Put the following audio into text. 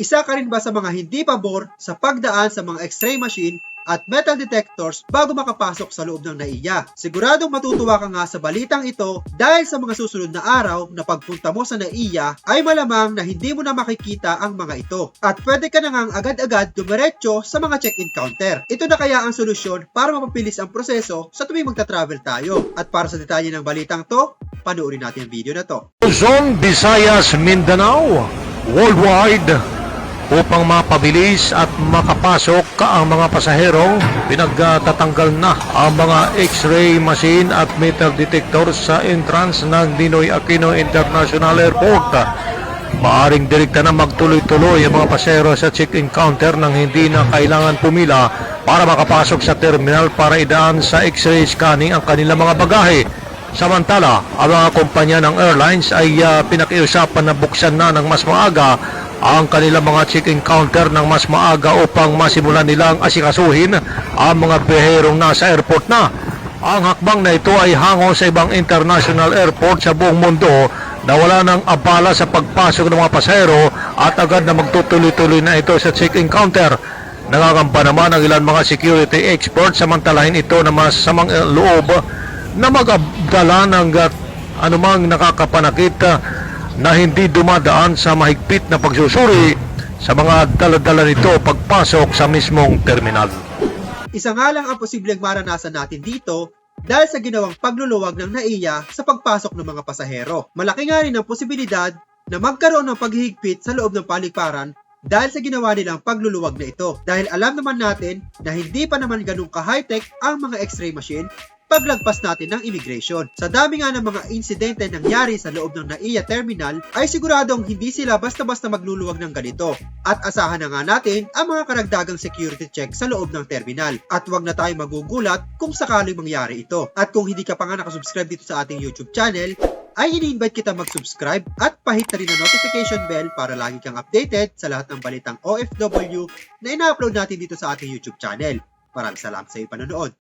Isa ka rin ba sa mga hindi pabor sa pagdaan sa mga x-ray machine at metal detectors bago makapasok sa loob ng NAIA. Siguradong matutuwa ka nga sa balitang ito dahil sa mga susunod na araw na pagpunta mo sa NAIA ay malamang na hindi mo na makikita ang mga ito. At pwede ka na ngang agad-agad dumiretso sa mga check-in counter. Ito na kaya ang solusyon para mapabilis ang proseso sa tuwing magta-travel tayo. At para sa detalye ng balitang to, panoorin natin ang video na to. Luzon, Visayas, Mindanao, worldwide upang mapabilis at makapasok ka ang mga pasahero, pinagtatanggal na ang mga x-ray machine at metal detector sa entrance ng Ninoy Aquino International Airport. Maaring direkta na magtuloy-tuloy ang mga pasahero sa check-in counter nang hindi na kailangan pumila para makapasok sa terminal para idaan sa x-ray scanning ang kanilang mga bagahe. Samantala, ang mga kumpanya ng airlines ay ah, pinakiusapan na buksan na ng mas maaga ang kanilang mga check-in counter ng mas maaga upang masimulan nilang asikasuhin ang mga biherong nasa airport na. Ang hakbang na ito ay hango sa ibang international airport sa buong mundo na wala ng abala sa pagpasok ng mga pasahero at agad na magtutuloy-tuloy na ito sa check-in counter. Nangangamba naman ang ilan mga security experts samantalahin ito na masamang eh, loob na mag-abdala ng uh, anumang nakakapanakit na hindi dumadaan sa mahigpit na pagsusuri sa mga daladala nito pagpasok sa mismong terminal. Isa nga lang ang posibleng maranasan natin dito dahil sa ginawang pagluluwag ng NAIA sa pagpasok ng mga pasahero. Malaki nga rin ang posibilidad na magkaroon ng paghihigpit sa loob ng paligparan dahil sa ginawa nilang pagluluwag na ito. Dahil alam naman natin na hindi pa naman ganun ka-high-tech ang mga x-ray machine paglagpas natin ng immigration. Sa dami nga ng mga insidente nangyari sa loob ng NAIA terminal, ay siguradong hindi sila basta-basta magluluwag ng ganito. At asahan na nga natin ang mga karagdagang security check sa loob ng terminal. At huwag na tayo magugulat kung sakaling mangyari ito. At kung hindi ka pa nga nakasubscribe dito sa ating YouTube channel, ay ini-invite kita mag-subscribe at pahit na rin ang notification bell para lagi kang updated sa lahat ng balitang OFW na ina-upload natin dito sa ating YouTube channel. Maraming salamat sa iyong panonood.